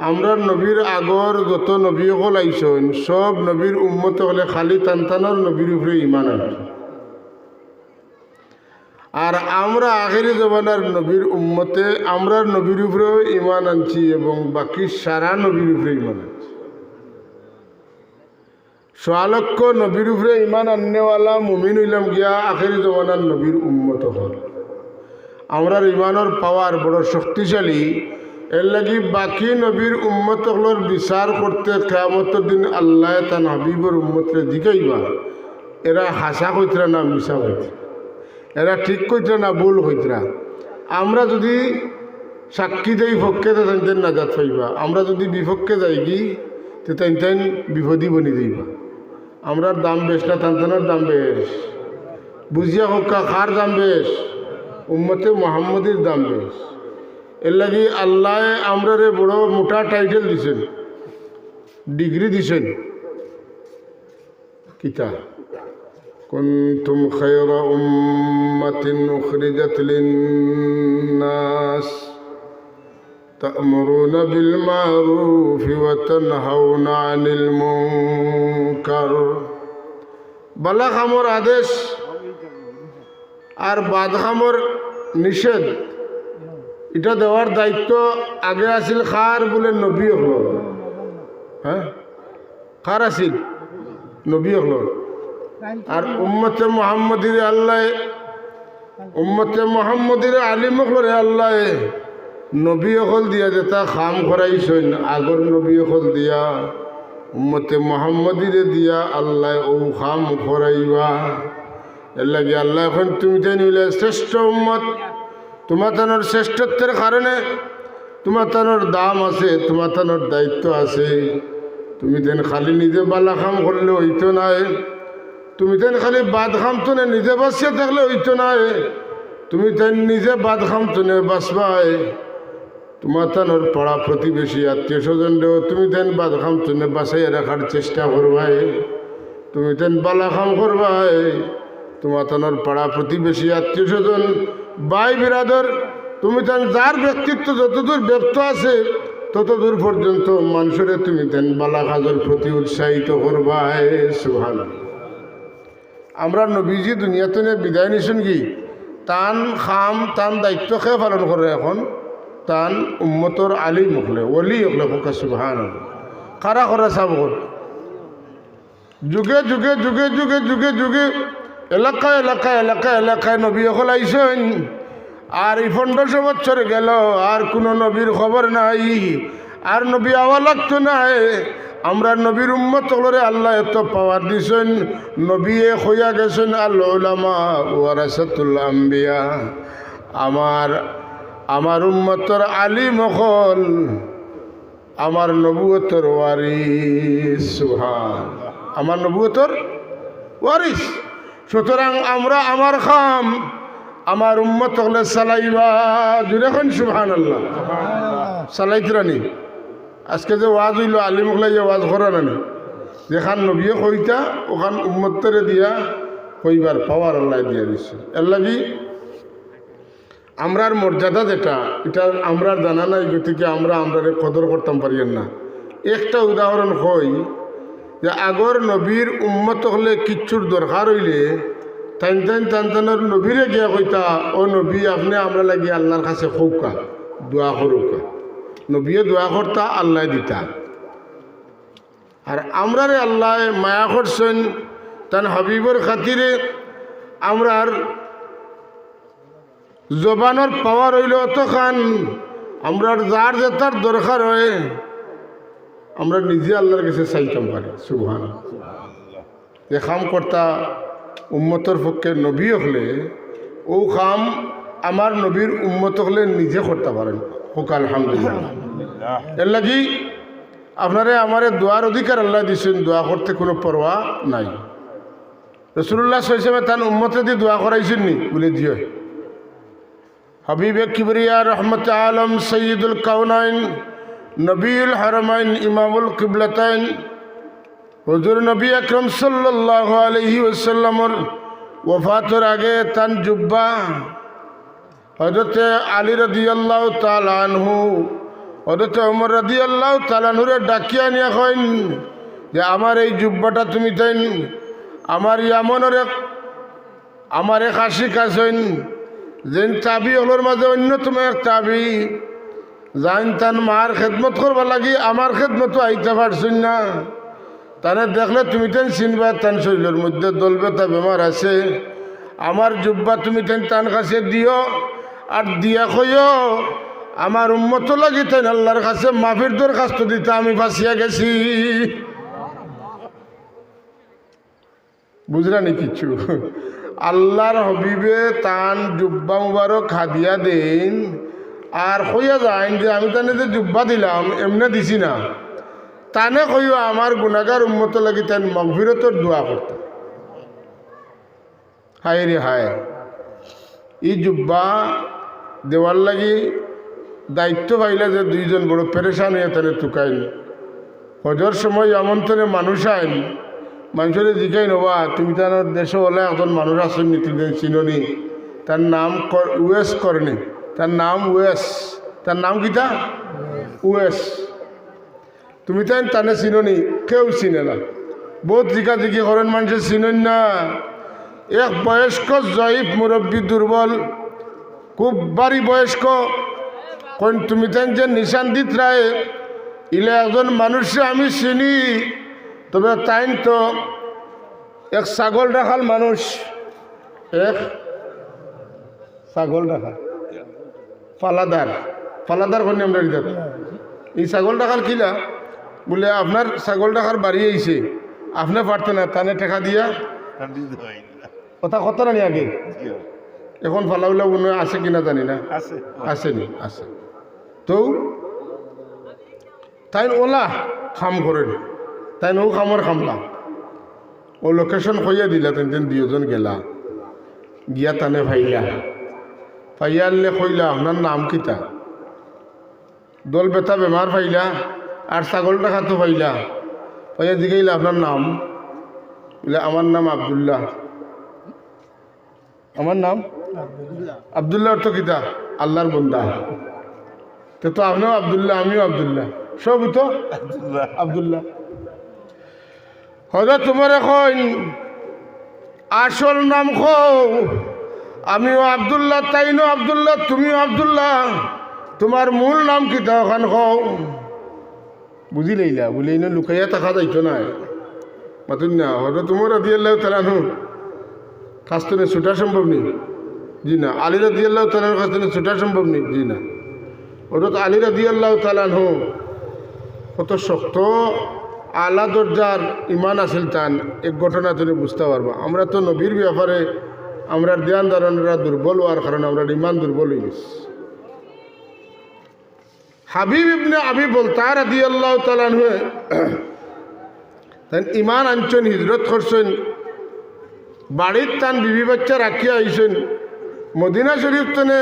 আমরা নবীর আগর যত নবী হল আইসন সব নবীর উম্মত হলে খালি তান্তানোর নবীর উপরে ইমান আনছে আর আমরা আখেরি জমানার নবীর উম্মতে আমরা নবীর উপরেও ইমান আনছি এবং বাকি সারা নবীর উপরে ইমান আনছি। সোয়ালক্ষ নবীর উপরে ইমান আননেওয়ালা মুমিন হইলাম গিয়া আখেরি জমানার নবীর উম্মত হল। আমরার ইমানের পাওয়ার বড় শক্তিশালী এর লাগি বাকি নবীর উম্মত হলোর বিচার করতে কেয়ামতের দিন আল্লাহ তান হাবিবর উম্মতরে জিগাইবা এরা হাসা কইতরা না মিশা কইতরা এরা ঠিক কইতরা না ভুল কইতরা আমরা যদি সাক্ষী দেই পক্ষে তো তাই না যাত পাইবা। আমরা যদি বিপক্ষে যাই কি, তো তাই তাই বিপদী বনি দিবা আমরার দাম বেশ না তান্তানোর দাম বেশ। বুঝিয়া হক্কা খার দাম বেশ। উম্মতে মোহাম্মদীর দাম বেশ। এর লাগি আল্লাহ আমরারে বড় মোটা টাইটেল দিছেন ডিগ্রি দিছেন কিতা كنتم خير أمة أخرجت للناس تأمرون بالمعروف وتنهون عن المنكر বলা খামর আদেশ আর বাদ খামর নিষেধ এটা দেওয়ার দায়িত্ব আগে আছিল খার বলে নবী হল। হ্যাঁ? খার আছিল, নবী হল। আর উম্মতে মোহাম্মদির আল্লাহ, উম্মতে মোহাম্মদির আলিম হলরে আল্লাহ। নবী অকল দিয়া যেটা খাম করাইছেন আগর নবী অকল দিয়া। উম্মতে মোহাম্মদিরে দিয়া আল্লাহ ও খাম করাইবা এর লাগে আল্লাহ এখন তুমি তাই নিলে শ্রেষ্ঠ উম্মত। তোমার তানোর শ্রেষ্ঠত্বের কারণে তোমার তানোর দাম আছে তোমার তানোর দায়িত্ব আছে। তুমি তেন খালি নিজে বালা খাম করলে হইতো নাই তুমি তেন খালি বাদ খাম তুনে নিজে বাঁচিয়ে থাকলে হইতো নাই তুমি তেন নিজে বাদ খাম তুনে বাঁচবাই। তোমার তানোর পাড়া প্রতিবেশী আত্মীয় স্বজনরেও তুমি তেন বাদ খাম তুনে বাঁচাইয়া রাখার চেষ্টা করবাই। তুমি তেন বালা খাম করবাই। তোমার তানোর পাড়া প্রতিবেশী আত্মীয় স্বজন ভাই বিরাদর, তুমি তেন যার ব্যক্তিত্ব যতদূর ব্যক্ত আছে, ততদূর পর্যন্ত মানুষের তুমি তেন বালা কাজের প্রতি উৎসাহিত করবাই সুহান আমরা নবীজি দুনিয়াতে নিয়ে বিদায় নিছেন কি? তান খাম, তান দায়িত্ব খেয়ে পালন করে এখন? তান উম্মতর আলী মুখলে অলি হকলে ফোকা সুহান কারা করে চাব যুগে যুগে যুগে যুগে যুগে যুগে এলাকা এলাকা এলাকা এলাকায় নবী হল আইসেন। আর এই পনেরোশো বছর গেল, আর কোনো নবীর খবর নাই। আর নবী আওয়া লাগতো নাই আমরা নবীর উম্মত হলরে আল্লাহ এত পাওয়ার দিছেন। নবীয়ে হইয়া গেছেন আল্লামা ওয়ারাসাতুল আম্বিয়া। আমার আমার উম্মতর আলী মখল আমার নবুয়তর ওয়ারিস আমার নবুয়তর ওয়ারিস। সুতরাং আমরা আমার খাম, আমার উম্মত হলে চালাইবা জুড়ে খন সুহান আল্লাহ চালাইতরানি আজকে যে ওয়াজ হইল আলিমুখলাই যে ওয়াজ করা নানি যেখান নবীয়ে কইতা, ওখান উম্মতরে দিয়া কইবার পাওয়ার আল্লাহ দিয়া এর লাগি আমরার মর্যাদা যেটা, এটা আমরার জানা নাই, গতিকে আমরা আমরারে কদর করতাম পারিয়েন না। একটা উদাহরণ হই যে আগর নবীর উম্মত হলে কিচ্ছুর দরকার হইলে টাইন টাইন টান টানের নবীরে গিয়া কইতা, ও নবী, আপনি আমরা লাগি আল্লাহর কাছে খৌকা, দোয়া করুকা। নবীয়ে দোয়া করতা, আল্লাহ দিতা। আর আমরারে আল্লাহ মায়া করছেন তান হাবিবর খাতিরে আমরার জবানোর পাওয়ার হইল অত খান আমরার যার যেতার দরকার হয় আমরা নিজে আল্লাহর কাছে চাইতাম পারি সুবহান যে খাম কর্তা উম্মতর পক্ষে নবী হলে ও খাম আমার নবীর উম্মত হলে নিজে করতে পারেন। হোক আলহামদুলিল্লাহ। এর লাগি আপনারে আমারে দোয়ার অধিকার আল্লাহ দিচ্ছেন দোয়া করতে কোনো পরোয়া নাই। রসুল্লাহ হিসেবে তান উম্মতে দিয়ে দোয়া করাইছেন নি? বলে দিয়ে হাবিবে কিবরিয়া রহমত আলম সঈদুল কাউনাইন নবীল হারমাইন ইমামুল কিবলতাইন। হজুর নবী আকরম সাল্লাহ আলহি ওসাল্লামর ওফাতর আগে তান জুব্বা হজরতে আলী রদি আল্লাহ তালানহু অথচ অমর রাদি আল্লাহ তালানুরে ডাকিয়া নিয়ে কইন যে, আমার এই জুব্বাটা তুমি তাই আমার ইয়ামনের এক, আমার এক আশিক আছেন, যেন তাবি হলোর মাঝে অন্যতম এক চাবি জান তান মার খেদমত করবার লাগি, আমার খেদমতো আইতে পারছেন না। তানে দেখলে তুমি তেন চিনবা, তান শরীরের মধ্যে দল ব্যথা বেমার আছে। আমার জুব্বা তুমি তেন তান কাছে দিও, আর দিয়া কইও, আমার উন্মত লাগি তেন আল্লাহর কাছে, মাফির দরখাস্ত দিতে আমি ফাঁসিয়া গেছি। বুঝলা নি কিচ্ছু? আল্লাহর হবিবে তান জুব্বা মুবারক হাদিয়া দেন আর কইয়া যাইন যে আমি তানে যে জুব্বা দিলাম, এমনি দিছি না। তানে কইও আমার গুণাগার উন্মত লাগি তান মগফিরতর দোয়া করতে হায় রে হায়। ই জুব্বা দেওয়ার লাগি দায়িত্ব পাইলে যে দুইজন বড় পেরেশান হয়ে তাহলে টুকাইন হজর সময় এমন তনে মানুষ আইন মানুষের জিকাই নবা, তুমি তার দেশে হলে একজন মানুষ আসেন নি, তুমি চিননি। তার নাম উয়েস করেনি তার নাম উয়েস। তার নাম কিতা উয়েস। তুমি তাই তানে চিননি, কেউ চিনে না। বহুত জিকা জিকি করেন মানুষের চিনেন না। এক বয়স্ক জয়ীফ মুরব্বী দুর্বল, খুব বাড়ি বয়স্ক। কোন তুমি তাই যে নিশান দিত রায়, ইলে একজন মানুষে আমি চিনি। তবে তাই তো এক ছাগল রাখাল মানুষ। এক ছাগল রাখা ফালাদার ফালাদার কোন আমরা দিতে এই ছাগল রাখাল কিলা বলে আপনার ছাগল রাখার বাড়ি আইছে। আপনি পারতেন না তানে টেকা দিয়া। কথা কত না নি আগে? এখন ফালাউলা মনে আছে কিনা জানি না। আছে। আসেনি আছে। তো তাই ওলা খাম করেন। তাই ও খামর খামলা। ও লোকেশন কইয়া দিলা তেন তেন দুজন গেলা। গিয়া তানে ভাইলা। ফাইয়ালে কইলা আপনার নাম কিতা? দল বেতা বেমার পাইলা আর ছাগল টাকা তো পাইলা পাইয়া জিগাইলা আপনার নাম? বলে আমার নাম আবদুল্লাহ। আমার নাম? আবদুল্লাহ। অর্থ কিতা? আল্লাহর বন্দা। তো তো আপনিও আবদুল্লাহ আমিও আবদুল্লাহ। সব তো? আব্দুল্লাহ। আবদুল্লাহ। হয়তো তোমার এখন আসল নাম খো আমিও আবদুল্লাহ তাইনো আবদুল্লাহ, তুমিও আবদুল্লাহ। তোমার মূল নাম কি তা ওখান খো বুঝি লইলা, বলে না লুকাইয়া থাকা যাইতো না মাতুন না, হয়তো তোমার আদি আল্লাহ তালানু কাছ থেকে ছুটা সম্ভব নেই জি না আলিরা দিয়ে আল্লাহ তালার কাছ ছুটা সম্ভব নেই জি না। ওটা তো আলিরা দিয়ে আল্লাহ তালানহু কত শক্ত, আলা দরজার ইমান আছিল তান, এক ঘটনা তুমি বুঝতে পারবা। আমরা তো নবীর ব্যাপারে আমরা ধ্যান ধারণরা দুর্বল হওয়ার কারণে আমরা ইমান দুর্বল হয়ে গেছি। হাবিব ইবনে আবি বলতার আদি আল্লাহ তালান হয়ে তাই ইমান আনছেন, হিজরত করছেন, বাড়ির তান বিবি বাচ্চা রাখিয়া আইছেন, মদিনা শরীফ তানে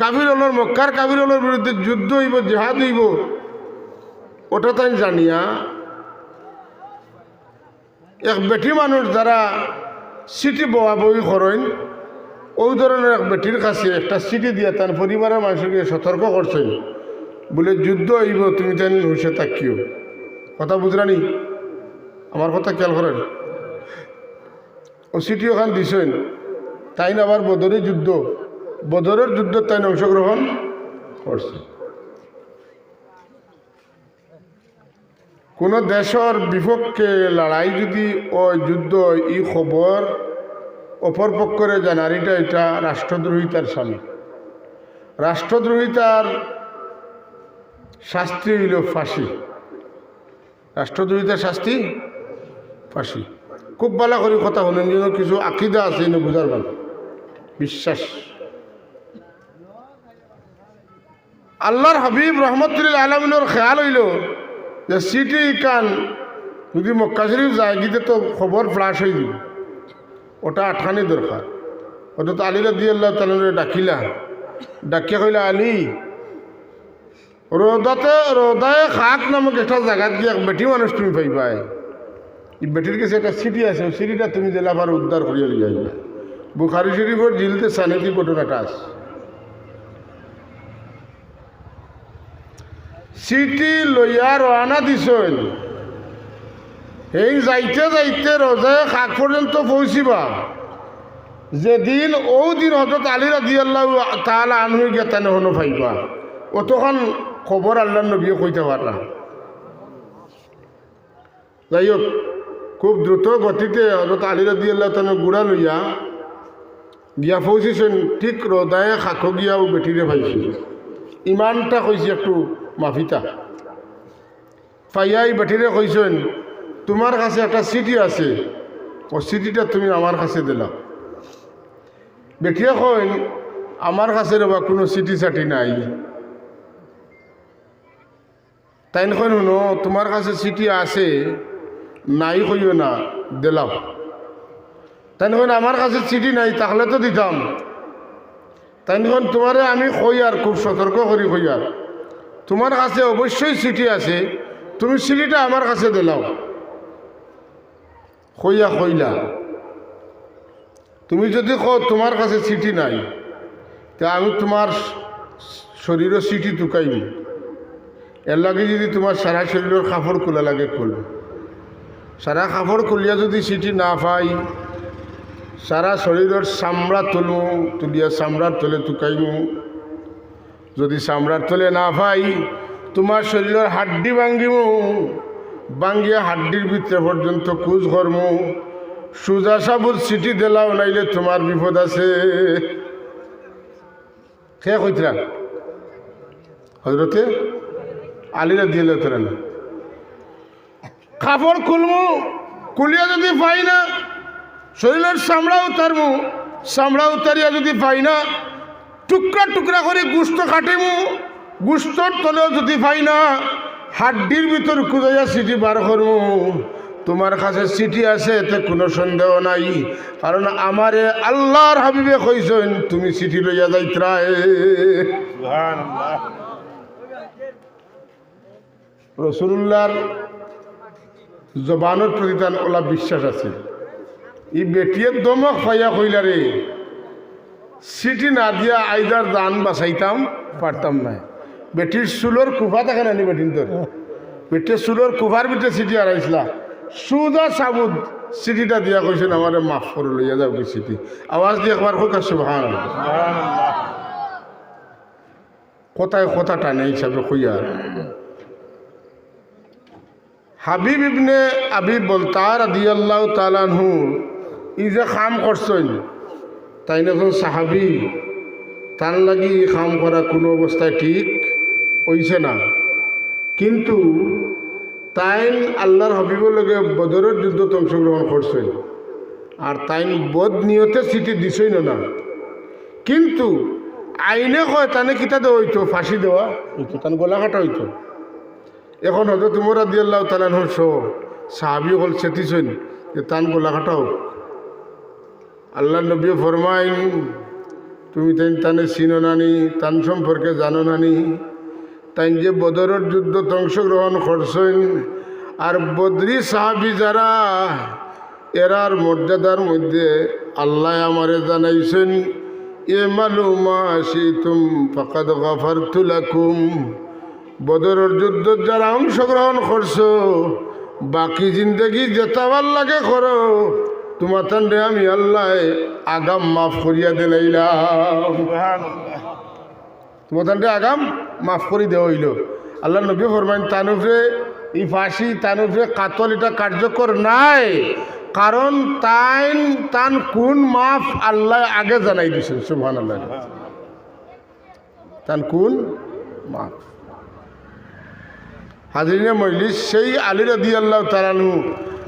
কাবির হলর, মক্কার কাবির হলর বিরুদ্ধে যুদ্ধ হইব, জেহাদ হইব, ওটা তাই জানিয়া, এক বেটি মানুষ যারা সিটি বয়া বই করেন ওই ধরনের এক বেটির কাছে একটা সিটি দিয়া তার পরিবারের মানুষকে সতর্ক করছেন বলে যুদ্ধ হইব তুমি তাই হুসে তাকিও কথা বুঝরানি আমার কথা খেয়াল করেন ও সিটি ওখান দিছেন তাই আবার বদরের যুদ্ধ বদরের যুদ্ধ তাই অংশগ্রহণ করছে কোনো দেশের বিপক্ষে লড়াই যদি ওই যুদ্ধ ই খবর অপর পক্ষরে জানারিটা এটা রাষ্ট্রদ্রোহিতার স্বামী। রাষ্ট্রদ্রোহিতার শাস্তি হইল ফাঁসি। রাষ্ট্রদ্রোহিতার শাস্তি, ফাঁসি। খুব ভালো করে কথা হলেন যেন কিছু আকিদা আছে না বোঝার ভালো। বিশ্বাস। আল্লাহর হাবিব রহমতুল্লাহ আলমিনের খেয়াল হইল যে সিটি কান যদি মক্কা শরীফ যায় গিয়ে তো খবর ফ্লাশ হয়ে যাব ওটা আঠানি দরকার ওটা তো আলীরা দিয়ে আল্লাহ তালরে ডাকিলা। ডাকিয়া কইলা, আলী রোদাতে রোদায় খাক নামক একটা জায়গাত গিয়ে বেটি মানুষ তুমি পাইবাই। এই বেটির কাছে একটা সিটি আছে সিটিটা তুমি দিলে আবার উদ্ধার করিয়া লিয়ে বুখারি শরীফের জিলতে সানেতি ঘটনাটা আছে। সিটি লইয়া রওনা দিছেন এই যাইতে যাইতে রোজায় খাক পর্যন্ত পৌঁছিবা। যেদিন ও দিন হজরত আলী রাজি আল্লাহ তাহলে আনহুই গেতানে হনো পাইবা। অতক্ষণ খবর আল্লাহ নবী কইতে পারা যাই হোক খুব দ্রুত গতিতে হজরত আলী রাজি আল্লাহ তানে গুড়া লইয়া গিয়া পৌঁছিছেন। ঠিক রোদায় খাকো গিয়াও বেটিরে পাইছি ইমানটা কইছি একটু মাফিতা। পাইয়াই বেটিরে কইছেন তোমার কাছে একটা সিটি আছে। ও সিটিটা তুমি আমার কাছে দিলা। বেটিয়ে কইন আমার কাছে রবা কোনো সিটি সাটি নাই। তাই কইন শুনো তোমার কাছে সিটি আছে, নাই কইও না দিলাম তাই কইন আমার কাছে সিটি নাই তাহলে তো দিতাম তাই কইন তোমারে আমি কই আর খুব সতর্ক করি কই আর তোমার কাছে অবশ্যই চিঠি আছে, তুমি সিটিটা আমার কাছে দিলাও। কইয়া কইলা, তুমি যদি কো তোমার কাছে চিঠি নাই, তা আমি তোমার শরীরের চিঠি টুকাইম। এর লাগে যদি তোমার সারা শরীরের কাপড় খোলা লাগে খুল সারা কাপড় খুলিয়া যদি চিঠি না পাই, সারা শরীরের চামড়া তুলু, তুলিয়া চামড়ার তলে টুকাইমু। যদি চামড়ার তলে না পাই তোমার শরীরের হাড্ডি ভাঙ্গিমু। ভাঙ্গিয়া হাড্ডির ভিতরে পর্যন্ত কুচ করমু সুজা সাবুর সিটি দিলাও, নাইলে তোমার বিপদ আছে। কে কইতরা? হজরতে আলিরা দিয়ে তোরা না কাপড় খুলমু, খুলিয়া যদি পাই না, শরীরের চামড়া উতারমু। চামড়া উতারিয়া যদি পাই না টুকরা টুকরা করে গুস্ত কাটিমু। গুস্তর তলেও যদি পাই না হাড্ডির ভিতর কুদাইয়া সিটি বার করমু। তোমার কাছে চিঠি আছে এতে কোনো সন্দেহ নাই। কারণ আমারে আল্লাহর হাবিবে কইছেন তুমি চিঠি লইয়া যাইত্রায়। রসুল্লাহর জবানের প্রতি তার ওলা বিশ্বাস আছে। ই বেটিয়ে দমক পাইয়া কইলা রে সিটি না দিয়া আইদার দান বাঁচাইতাম, পারতাম না। বেটির চুলোর কুফা থাকে না বেটিন তোর বেটির চুলোর কুফার ভিতরে সিটি আড়াইছিলা সুদা সাবুদ সিটিটা দিয়া কইছেন আমারে মাফ করে লইয়া যাও কি সিটি আওয়াজ দিয়ে একবার হোক আর সুবহান কোথায় কথা টানে হিসাবে কইয়া হাবিব ইবনে আবিব বলতার আদিয়াল্লাহ তালানহু ই যে কাম করছেন তাই এখন সাহাবি? তার লাগি কাম করা কোনো অবস্থায় ঠিক হইছে না। কিন্তু তাইন আল্লাহর হবিবর লগে বদরের যুদ্ধত অংশগ্রহণ করছেন আর তাইন বদ নিয়তে চিঠি দিছই না কিন্তু আইনে কয় তানে কিতা দেওয়া হইতো? ফাঁসি দেওয়া হইতো, তান গলা কাটা হইতো। এখন হয়তো তোমরা দিয়ে আল্লাহ তালান হস সাহাবি হল চেতিছেন যে তান গলা কাটাও। আল্লাহ নবী ফরমাইন, তুমি তাই তানে চিনো নানি, তান সম্পর্কে জানো নানি। তাই যে বদরের যুদ্ধ অংশগ্রহণ করছেন, আর বদরি সাহাবি যারা, এরার মর্যাদার মধ্যে আল্লাহ আমারে জানাইছেন, এ মালুমা তুম ফাকাদ গাফার তুলাকুম বদরের যুদ্ধ যারা অংশগ্রহণ করছ, বাকি জিন্দগি যেতাবার লাগে করো। তোমার তান্ডে আমি আল্লাহ আগাম মাফ করিয়া দিলাইলাম তোমার তান্ডে আগাম মাফ করি দেওয়া হইল। আল্লাহ নবী ফরমাইন, তানুফে এই ফাঁসি, তানুফে কাতল এটা কার্যকর নাই। কারণ তাইন, তান কোন মাফ আল্লাহ আগে জানাই দিছে সুবহান আল্লাহ তান কোন মাফ। হাজরিনে মজলিস সেই আলী রাদি আল্লাহ তালানু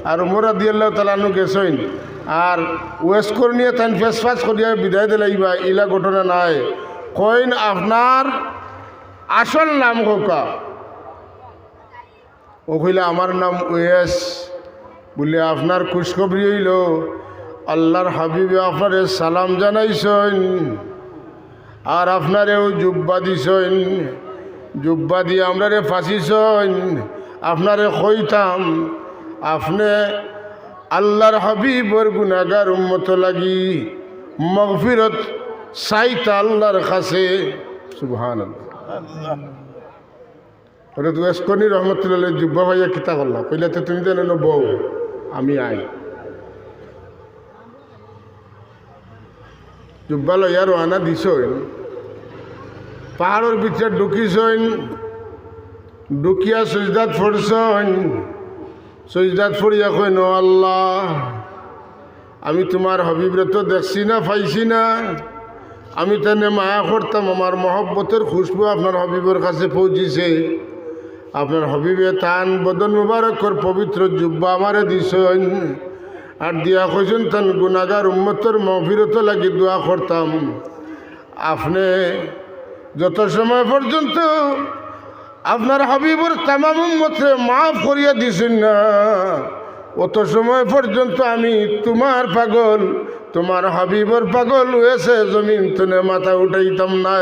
আর উমর রাদি আল্লাহ তালানু গেছেন। আর ওয়েস্ট করে নিয়ে তান ফেস ফাস করিয়া বিদায় দিলাইবা ইলা ঘটনা নাই। কইন আপনার আসল নাম কোকা? ও কইলে, আমার নাম ওয়েস। বলে, আপনার খুশখবরি হইল। আল্লাহর হাবিবে আপনারে সালাম জানাইছেন। আর আপনারেও জুব্বা দিছেন। জুব্বা দিয়ে রে ফাঁসিছন। আপনারে কইতাম আপনি আল্লাহর হাবিবর গুনাগার উম্মত লাগি, মগফিরত চাইতা আল্লাহর কাছে। সুবহান তো এসকনি রহমতুল্লাহ যুব্বা ভাইয়া কিতা করলা কইলে তো তুমি জানো বউ, আমি আই। জুব্বা লইয়া রোয়ানা দিছইন পাহাড়ের ভিতরে ঢুকিছইন ঢুকিয়া সজদাত ফরছইন সজদাত ফরিয়া কইন আল্লাহ, আমি তোমার হবিবরে তো দেখছি না, পাইছি না। আমি তেনে মায়া করতাম, আমার মহব্বতের খুশবু আপনার হবিবের কাছে পৌঁছিছে। আপনার হবিবে তান বদন মুবারকর পবিত্র জুব্বা আমারে দিছেন। আর দিয়া কইছেন, তান গুণাগার উম্মতর মহফিরত লাগি দোয়া করতাম। আপনি যত সময় পর্যন্ত আপনার হাবিবর তামাম মতে মাফ করিয়া দিছেন না। অত সময় পর্যন্ত আমি তোমার পাগল, তোমার হাবিবর পাগল হয়েছে, জমিন তুনে মাথা উঠাইতাম না।